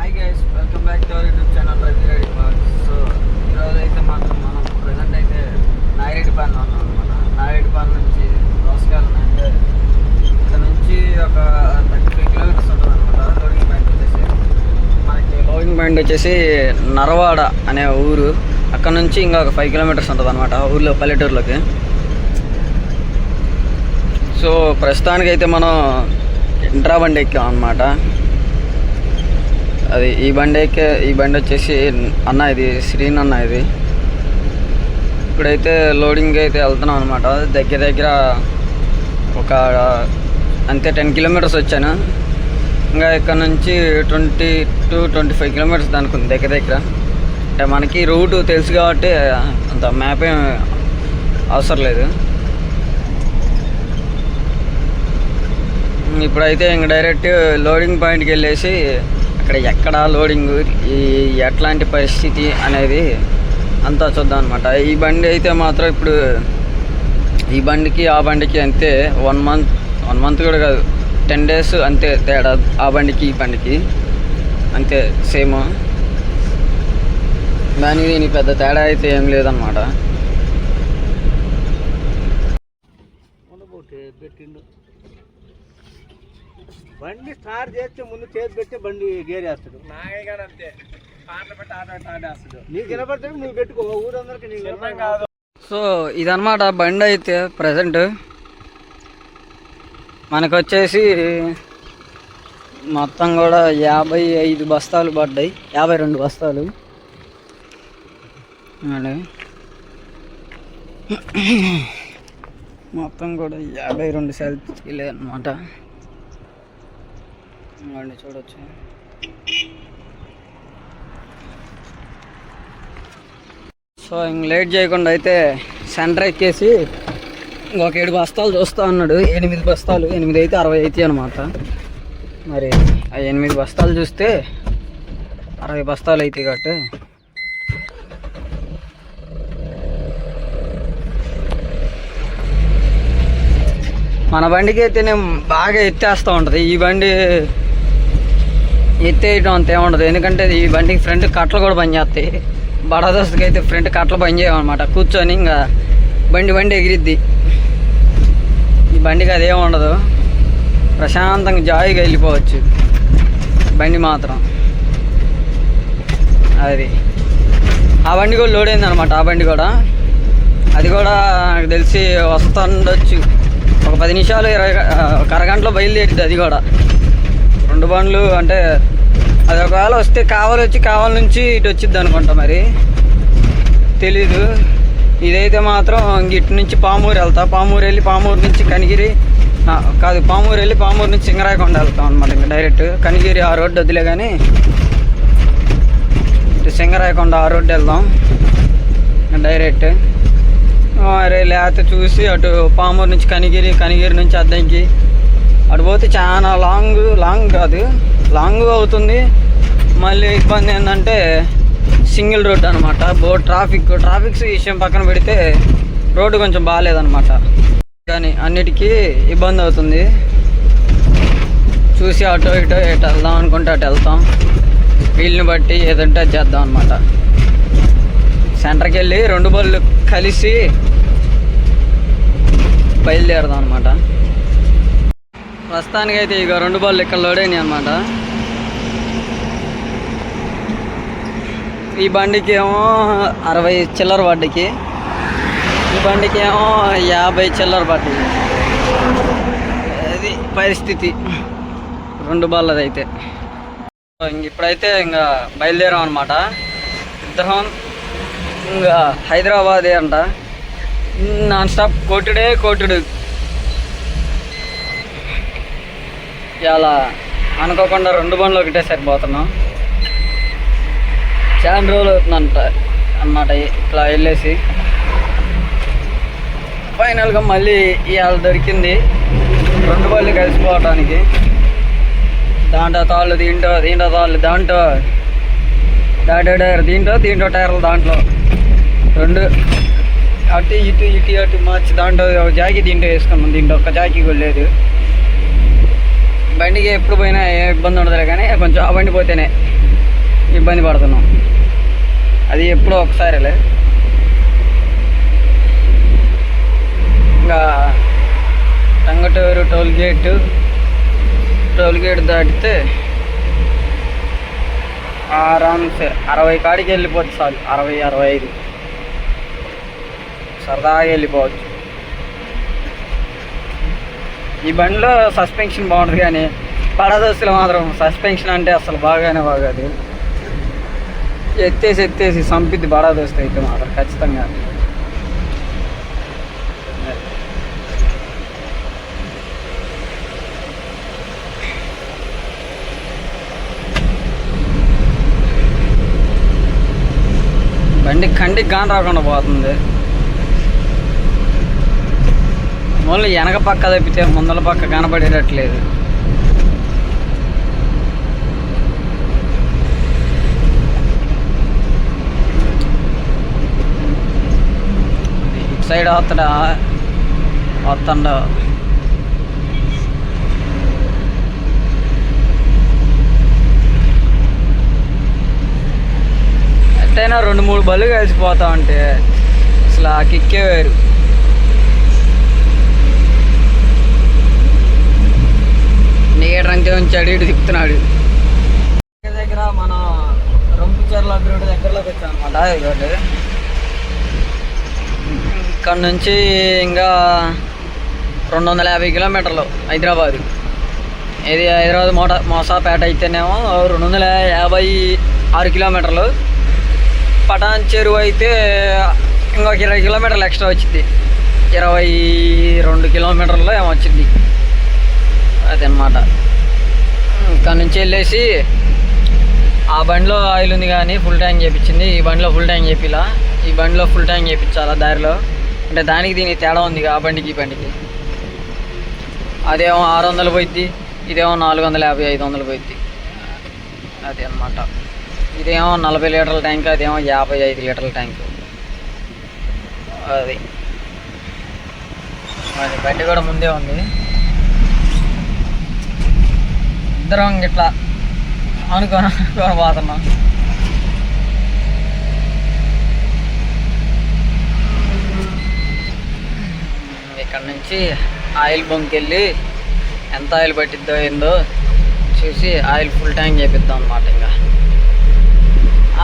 Hi guys welcome back to our YouTube channel Ravi Reddy park so ఈరోజు అయితే మాత్రం మనం ప్రజెంట్ అయితే నాగిరెడ్డిపాలెంలో ఉన్నాం అనమాట నాగిరెడ్డిపాలెం నుంచి దోసకాయలు అంటే ఇక్కడ నుంచి ఒక థర్టీ ఫైవ్ కిలోమీటర్స్ ఉంటుంది అనమాట లోడింగ్ పాయింట్ వచ్చేసి మనకి లోడింగ్ పాయింట్ వచ్చేసి నరవాడ అనే ఊరు. అక్కడ నుంచి ఇంకా ఒక ఫైవ్ కిలోమీటర్స్ ఉంటుంది అనమాట ఊర్లో పల్లెటూరులోకి. సో ప్రస్తుతానికైతే మనం ఇంట్రా బండి ఎక్కాం అనమాట అది ఈ బండి అయితే ఈ బండి వచ్చేసి అన్న ఇది శ్రీన్ అన్న ఇది. ఇప్పుడైతే లోడింగ్ అయితే వెళ్తున్నాం అనమాట దగ్గర దగ్గర ఒక అంతే టెన్ కిలోమీటర్స్ వచ్చాను. ఇంకా ఇక్కడ నుంచి twenty two twenty five kilometers దానికి ఉంది దగ్గర దగ్గర. అంటే మనకి రూట్ తెలుసు కాబట్టి అంత మ్యాప్ ఏం అవసరం లేదు. ఇప్పుడైతే ఇంక డైరెక్ట్ లోడింగ్ పాయింట్కి వెళ్ళేసి ఇక్కడ ఎక్కడ లోడింగ్ ఈ ఎట్లాంటి పరిస్థితి అనేది అంతా చూద్దాం అనమాట ఈ బండి అయితే మాత్రం ఇప్పుడు ఈ బండికి ఆ బండికి అంతే వన్ మంత్ వన్ మంత్ కూడా కాదు టెన్ డేస్ అంతే తేడా ఆ బండికి ఈ బండికి. అంతే సేమ్ దానికి దీనికి పెద్ద తేడా అయితే ఏం లేదనమాట బండి స్టార్ట్ చేస్తే ముందు చేతి పెట్టి బండి గేర్ వేస్తాడు. అంతే. పాటలు పెట్టి ఆట పెట్టి ఆడేస్తాడు నీకు వినపడతాడు నువ్వు పెట్టుకో. ఊరందరికి నీకు చిన్నం కాదు. సో ఇదన్నమాట బండి అయితే ప్రజెంట్ మనకు వచ్చేసి మొత్తం కూడా యాభై ఐదు బస్తాలు పడ్డాయి. యాభై రెండు బస్తాలు. మొత్తం కూడా యాభై రెండు సెల్ఫీలే అనమాట ఇవ్వండి చూడొచ్చు. సో ఇంక లేట్ చేయకుండా అయితే సెంటర్ ఎక్కేసి ఇంకొక ఏడు బస్తాలు చూస్తా ఉన్నాడు ఎనిమిది బస్తాలు ఎనిమిది అయితే అరవై అయితే అనమాట మరి ఆ ఎనిమిది బస్తాలు చూస్తే అరవై బస్తాలు అయితే కాబట్టి మన బండికి అయితే నేను బాగా ఎత్తేస్తూ ఉంటుంది. ఈ బండి ఎత్తేయడం అంత ఏముండదు ఎందుకంటే ఈ బండికి ఫ్రంట్ కట్టలు కూడా పనిచేస్తాయి బడాదస్తుకి అయితే ఫ్రంట్ కట్టలు పనిచేయమన్నమాట కూర్చొని ఇంకా బండి బండి ఎగిరిద్ది. ఈ బండికి అదేం ఉండదు. ప్రశాంతంగా జాయిగా వెళ్ళిపోవచ్చు. బండి మాత్రం. అది. ఆ బండి కూడా లోడ్ అయింది అనమాట ఆ బండి కూడా. అది కూడా నాకు తెలిసి వస్తుండొచ్చు. ఒక పది నిమిషాలు ఇరవై ఒక అరగంటలో బయలుదేరింది అది కూడా. రెండు బండ్లు అంటే అది ఒకవేళ వస్తే కావాలి వచ్చి కావాలి నుంచి ఇటు వచ్చింది అనుకుంటా మరి. తెలీదు. ఇదైతే మాత్రం ఇంక ఇటు నుంచి పామూరు వెళ్తా. పామూరు వెళ్ళి పామూరు నుంచి కనిగిరి కాదు పామూరు వెళ్ళి పామూరు నుంచి సింగరాయకొండ వెళ్తాం అనమాట ఇంకా డైరెక్ట్. కనిగిరి ఆ రోడ్డు వదిలే కానీ ఇటు సింగరాయకొండ ఆ రోడ్డు వెళ్దాం. డైరెక్ట్. మరి లేకపోతే చూసి అటు పామూరు నుంచి కనిగిరి కనిగిరి నుంచి అద్దంకి అటు పోతే చాలా లాంగ్ లాంగ్ కాదు. లాంగ్ అవుతుంది. మళ్ళీ ఇబ్బంది ఏంటంటే సింగిల్ రోడ్ అనమాట బో ట్రాఫిక్ ట్రాఫిక్స్ విషయం పక్కన పెడితే రోడ్డు కొంచెం బాగాలేదనమాట కానీ అన్నిటికీ ఇబ్బంది అవుతుంది. చూసి అటు ఇటు ఎటు వెళ్దాం అనుకుంటే అటు వెళ్తాం. వీళ్ళని బట్టి ఏదంటే అది చేద్దాం అనమాట సెంటర్కి వెళ్ళి రెండు బళ్ళు కలిసి బయలుదేరదాం అనమాట ప్రస్తుతానికైతే ఇక రెండు బాల్ ఇక్కడ లోడ్ అయినాయి అనమాట ఈ బండికి ఏమో అరవై చిల్లర బండికి ఈ బండికి ఏమో యాభై చిల్లర పడ్డది అది పరిస్థితి. రెండు బళ్ళది అయితే ఇప్పుడైతే ఇంకా బయలుదేరాం అనమాట ఇద్దరం ఇంకా హైదరాబాదే అంట. నాన్ స్టాప్ కోటుడే కోటుడు ఇలా అనుకోకుండా రెండు బండ్లు ఒకటే సరిపోతున్నాం. చాలా రోజులు అవుతుందంట అన్నమాట ఇట్లా వెళ్ళేసి. ఫైనల్గా మళ్ళీ ఇవాళ దొరికింది రెండు బళ్ళు కలిసిపోవటానికి. దాంట్లో తాళ్ళు దీంట్లో దీంట్లో తాళ్ళు దాంట్లో. దాంట్లో టైర్ దీంట్లో దీంట్లో టైర్లు దాంట్లో. రెండు. అటు ఇటు ఇటు అటు మార్చి దాంట్లో ఒక జాకీ దీంట్లో వేసుకున్నాం. దీంట్లో ఒక జాకీ కూడా లేదు. బండికి ఎప్పుడు పోయినా ఏ ఇబ్బంది ఉండదులే కానీ కొంచెం ఆ బండి పోతేనే ఇబ్బంది పడుతున్నాం. అది ఎప్పుడో ఒకసారిలే. ఇంకా Tangaturu toll gate toll gate దాటితే ఆరామ్సే అరవై కాడికి వెళ్ళిపోవచ్చు చాలు. అరవై అరవై ఐదు. సరదాగా వెళ్ళిపోవచ్చు. ఈ బండిలో సస్పెన్షన్ బాగుంటుంది కానీ పడదస్తులు మాత్రం సస్పెన్షన్ అంటే అసలు బాగానే బాగాదు. ఎత్తేసి ఎత్తేసి సంపిద్ది బడాదోస్తే అయితే మాత్రం ఖచ్చితంగా. బండి కంటికి కాని రాకుండా పోతుంది. ఓన్లీ వెనక పక్క తప్పితే ముందల పక్క కనబడేటట్లేదు ఇటు సైడ్ వస్తాడా వస్తుండ ఎట్టయినా రెండు మూడు బళ్ళు కలిసిపోతా ఉంటే అసలు ఆ కిక్కే వేరు. నీడంతే ఉంచాడు ఇటు తిప్పుతున్నాడు. దగ్గర మన రొంపుచర్ల అగ్రోడ్ దగ్గరలోకి వచ్చాం అనమాట ఇదొకటి ఇక్కడ నుంచి ఇంకా రెండు వందల యాభై కిలోమీటర్లు హైదరాబాద్. ఇది హైదరాబాద్ మోట మోసాపేట అయితేనేమో రెండు వందల యాభై ఆరు కిలోమీటర్లు. పటాన్ చెరువు అయితే ఇంకొక ఇరవై కిలోమీటర్లు ఎక్స్ట్రా వచ్చింది. ఇరవై రెండు కిలోమీటర్లు ఏమో వచ్చింది. అదనమాట ఇక్కడ నుంచి వెళ్ళేసి ఆ బండిలో ఆయిల్ ఉంది కానీ ఫుల్ ట్యాంక్ చేయించింది ఈ బండిలో ఫుల్ ట్యాంక్ చేపిలా. ఈ బండిలో ఫుల్ ట్యాంక్ చేయించాలా దారిలో. అంటే దానికి దీనికి తేడా ఉంది ఆ బండికి ఈ బండికి. అదేమో ఆరు వందలు పోయిద్ది. ఇదేమో నాలుగు వందల యాభై ఐదు వందలు పోయిద్ది. అది అనమాట ఇదేమో నలభై లీటర్ల ట్యాంక్ అదేమో యాభై ఐదు లీటర్ల ట్యాంక్. అది. బండి కూడా ముందే ఉంది. ఇద్దరం ఇట్లా అనుకోని అనుకోని పోతున్నాం. ఇక్కడ నుంచి ఆయిల్ బంక్ వెళ్ళి ఎంత ఆయిల్ పట్టిద్దో ఏందో చూసి ఆయిల్ ఫుల్ ట్యాంక్ చేపిద్దాం అనమాట ఇంకా.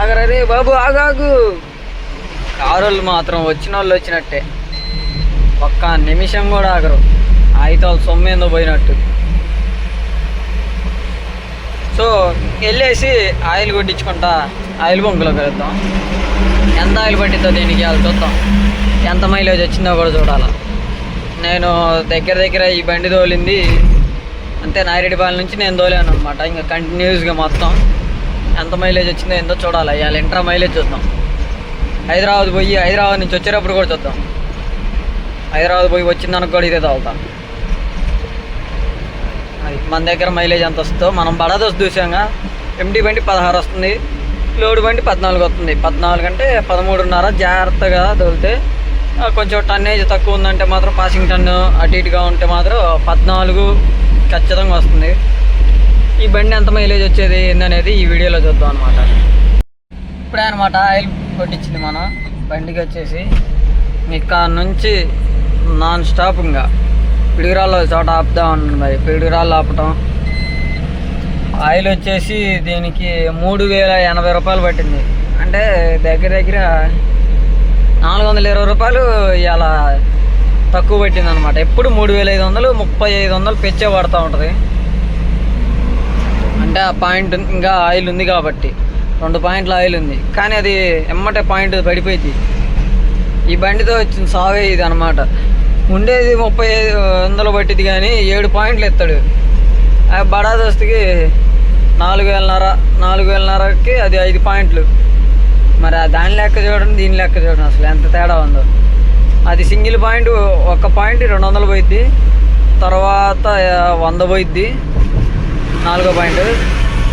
ఆగరే బాబు ఆగాగు కారు వాళ్ళు మాత్రం వచ్చిన వాళ్ళు వచ్చినట్టే. ఒక్క నిమిషం కూడా ఆగరు. ఆయితాలు వాళ్ళు సొమ్ము ఏందో పోయినట్టు. సో వెళ్ళేసి ఆయిల్ కొట్టించుకుంటా ఆయిల్ బంకులో కలుద్దాం. ఎంత ఆయిల్ పట్టిద్దో దీనికి వాళ్ళు చూద్దాం. ఎంత మైలేజ్ వచ్చిందో కూడా చూడాలి. నేను దగ్గర దగ్గర ఈ బండి తోలింది అంతే నాయిరెడ్డిపాలెం నుంచి నేను తోలాను అనమాట ఇంకా కంటిన్యూస్గా మొత్తం ఎంత మైలేజ్ వచ్చిందో ఏందో చూడాలి. ఇవాళ ఇంట్రా మైలేజ్ చూద్దాం. హైదరాబాద్ పోయి హైదరాబాద్ నుంచి వచ్చేటప్పుడు కూడా చూద్దాం. హైదరాబాద్ పోయి వచ్చిందనుకో కూడా ఇదే తాగుతాం మన దగ్గర మైలేజ్ ఎంత వస్తుందో. మనం బడాదోస్ చూసాంగా ఎండి బండి పదహారు వస్తుంది. లోడ్ బండి పద్నాలుగు వస్తుంది. పద్నాలుగు అంటే పదమూడున్నర. జాగ్రత్తగా తోలితే కొంచెం టన్నేజ్ తక్కువ ఉందంటే మాత్రం పాసింగ్ టన్ను అటు ఇటుగా ఉంటే మాత్రం పద్నాలుగు ఖచ్చితంగా వస్తుంది. ఈ బండి ఎంత మైలేజ్ వచ్చేది ఏందనేది ఈ వీడియోలో చూద్దాం అనమాట ఇప్పుడే అనమాట ఆయిల్ కొట్టించింది మనం బండికి వచ్చేసి. ఇక్కడ నుంచి నాన్ స్టాప్ ఇంకా. పిడుగురాళ్ళు చోట ఆపుతా అన్నాను మరి. పిడుగురాళ్ళు ఆపటం. ఆయిల్ వచ్చేసి దీనికి మూడు వేల ఎనభై రూపాయలు పట్టింది. అంటే దగ్గర దగ్గర నాలుగు వందల ఇరవై రూపాయలు ఇలా తక్కువ పట్టింది అనమాట ఎప్పుడు మూడు వేల ఐదు వందలు ముప్పై ఐదు వందలు పెచ్చే పడుతూ ఉంటుంది. అంటే ఆ పాయింట్ ఇంకా ఆయిల్ ఉంది కాబట్టి. రెండు పాయింట్ల ఆయిల్ ఉంది. కానీ అది ఎమ్మటే పాయింట్ పడిపోయింది. ఈ బండితో వచ్చిన సావే ఇది అనమాట ఉండేది ముప్పై ఐదు వందలు పట్టింది కానీ ఏడు పాయింట్లు ఎత్తాడు. ఆ బడా దోస్తుకి నాలుగు వేలన్నర నాలుగు వేలన్నరకి అది ఐదు పాయింట్లు. మరి ఆ దాని లెక్క చూడండి దీని లెక్క చూడండి అసలు ఎంత తేడా ఉందో. అది సింగిల్ పాయింట్ ఒక పాయింట్ రెండు వందలు పోయిద్ది. తర్వాత వంద పోయిద్ది. నాలుగో పాయింట్.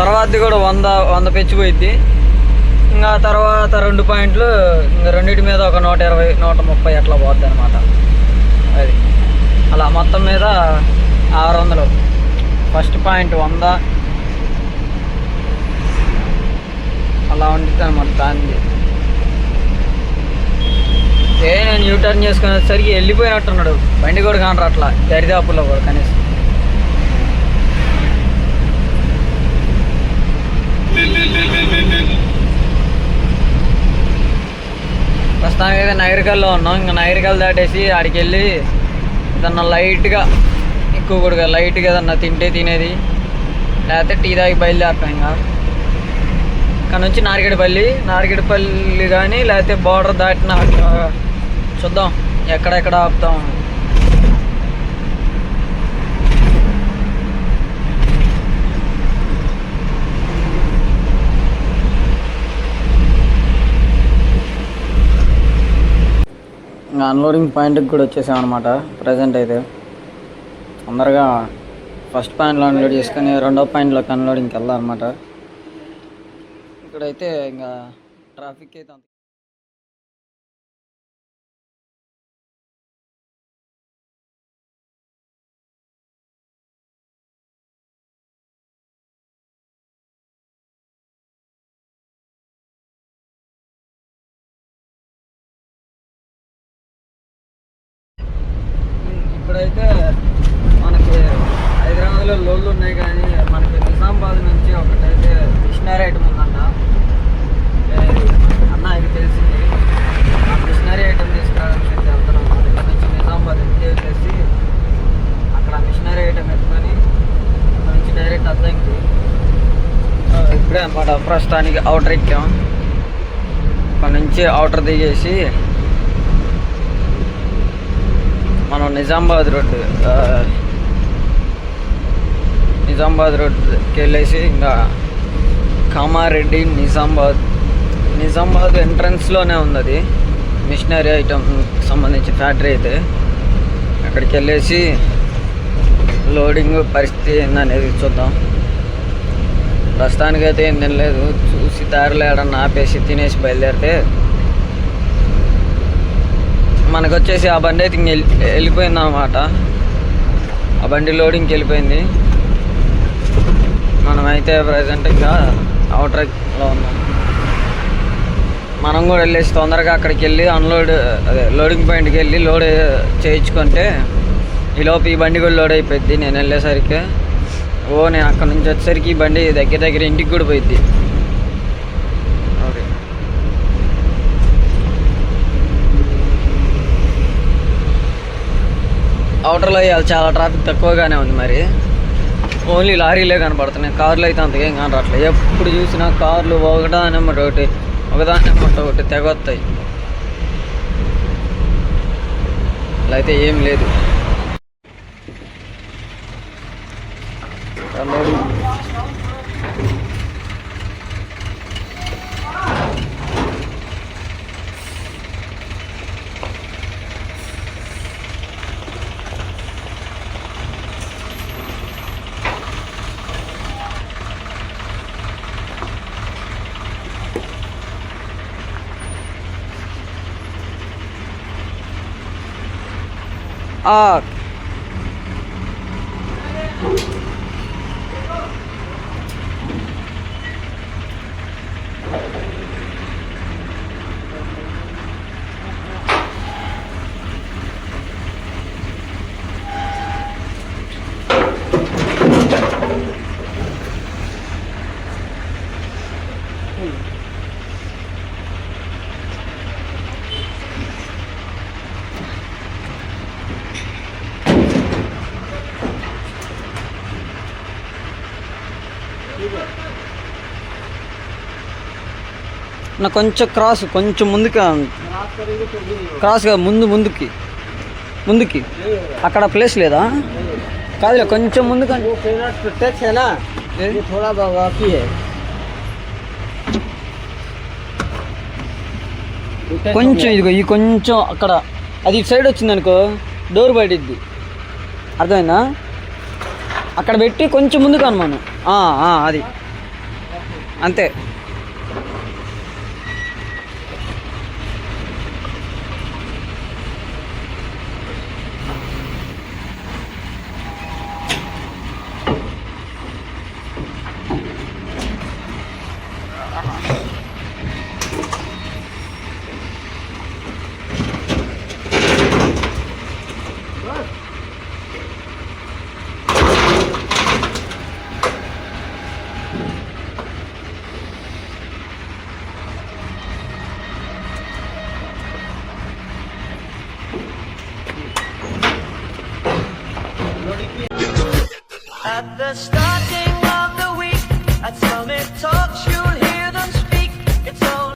తర్వాతది కూడా వంద వంద పెంచిపోయిద్ది ఇంకా తర్వాత రెండు పాయింట్లు ఇంకా రెండింటి మీద ఒక నూట ఇరవై నూట ముప్పై అట్లా పోద్ది అనమాట అది. అలా మొత్తం మీద ఆరు వందలు ఫస్ట్ పాయింట్ వంద. అలా ఉండిద్ది అనమాట దాన్ని ఏ నేను యూటర్న్ చేసుకునేసరికి వెళ్ళిపోయినట్టున్నాడు. బండి కూడా కానరు అట్లా దరిదాపుల్లో కూడా కనీసం. నైరికల్లో ఉన్నాం. ఇంకా నైరికల్ దాటేసి ఆడికి వెళ్ళి ఏదన్నా లైట్గా ఎక్కువ కూడా లైట్గా ఏదన్నా తింటే తినేది. లేకపోతే టీ తాగి బయలుదేరుతాం ఇంకా. ఇక్కడ నుంచి నారిగడిపల్లి నారిగడిపల్లి కానీ లేకపోతే బార్డర్ దాటిన చూద్దాం ఎక్కడెక్కడ ఆపుతాం. అన్లోడింగ్ పాయింట్కి కూడా వచ్చేసామన్నమాట అనమాట ప్రజెంట్ అయితే. తొందరగా ఫస్ట్ పాయింట్లో అన్లోడ్ చేసుకొని రెండో పాయింట్లోకి అన్లోడింగ్కి వెళ్ళాలన్నమాట ఇక్కడైతే ఇంకా ట్రాఫిక్ అయితే లోన్లు లోళ్ళు ఉన్నాయి కానీ మనకి నిజామాబాద్ నుంచి ఒకటైతే మిషనరీ ఐటమ్ ఉందంట అన్న ఇది తెలిసింది. ఆ మిషనరీ ఐటమ్ తీసుకురావడానికి అయితే వెళ్తున్నాం. మన ఇక్కడ నుంచి నిజామాబాద్ ఎత్తి వెళ్ళేసి అక్కడ మిషనరీ ఐటమ్ ఎత్తుకొని అక్కడ నుంచి డైరెక్ట్ అద్దంకి ఇప్పుడే అనమాట ప్రస్తుతానికి అవుటర్ ఎక్కాం. అక్కడ నుంచి అవుటర్ దిగేసి మనం నిజామాబాద్ రోడ్డు నిజామాబాద్ రోడ్కి వెళ్ళేసి ఇంకా కామారెడ్డి నిజామాబాద్. నిజామాబాద్ ఎంట్రన్స్లోనే ఉంది అది మిషనరీ ఐటమ్ సంబంధించిన ఫ్యాక్టరీ అయితే. అక్కడికి వెళ్ళేసి లోడింగ్ పరిస్థితి ఏందనేది చూద్దాం. ప్రస్తుతానికైతే ఏం తినలేదు. చూసి దారిలో ఏడన్నా ఆపేసి తినేసి బయలుదేరితే మనకు వచ్చేసి ఆ బండి అయితే ఇంక వెళ్ళిపోయింది అనమాట ఆ బండి లోడింగ్కి వెళ్ళిపోయింది. మనమైతే ప్రజెంట్ ఇంకా అవుటర్లో ఉన్నాం. మనం కూడా వెళ్ళేసి తొందరగా అక్కడికి వెళ్ళి అన్లోడ్ అదే లోడింగ్ పాయింట్కి వెళ్ళి లోడ్ చేయించుకుంటే ఈలోపు ఈ బండి కూడా లోడ్ అయిపోయింది నేను వెళ్ళేసరికి ఓ నేను అక్కడ నుంచి వచ్చేసరికి ఈ బండి దగ్గర దగ్గర ఇంటికి కూడా పోయిద్ది. ఓకే. అవుటర్లో ఇవాళ చాలా ట్రాఫిక్ తక్కువగానే ఉంది మరి. ఓన్లీ లారీలే కనపడుతున్నాయి. కార్లు అయితే అంతగా ఏం ఎప్పుడు చూసినా కార్లు ఒకదానమ్మట ఒకటి ఒకదానమ్మట ఒకటి తెగొస్తాయి అలా అయితే ఏం లేదు లోడింగ్ ఆ నాకు కొంచెం క్రాస్ కొంచెం ముందుకు? క్రాస్గా ముందు ముందుకి. ముందుకి. అక్కడ ప్లేస్ లేదా? కాదు కొంచెం ముందుకు? కొంచెం ఇదిగో ఈ కొంచెం అక్కడ. అది ఇటు సైడ్ వచ్చింది అనుకో డోర్ బయటిద్ది అర్థమైందా? అక్కడ పెట్టి కొంచెం ముందుకు అనుమాను అది. అంతే.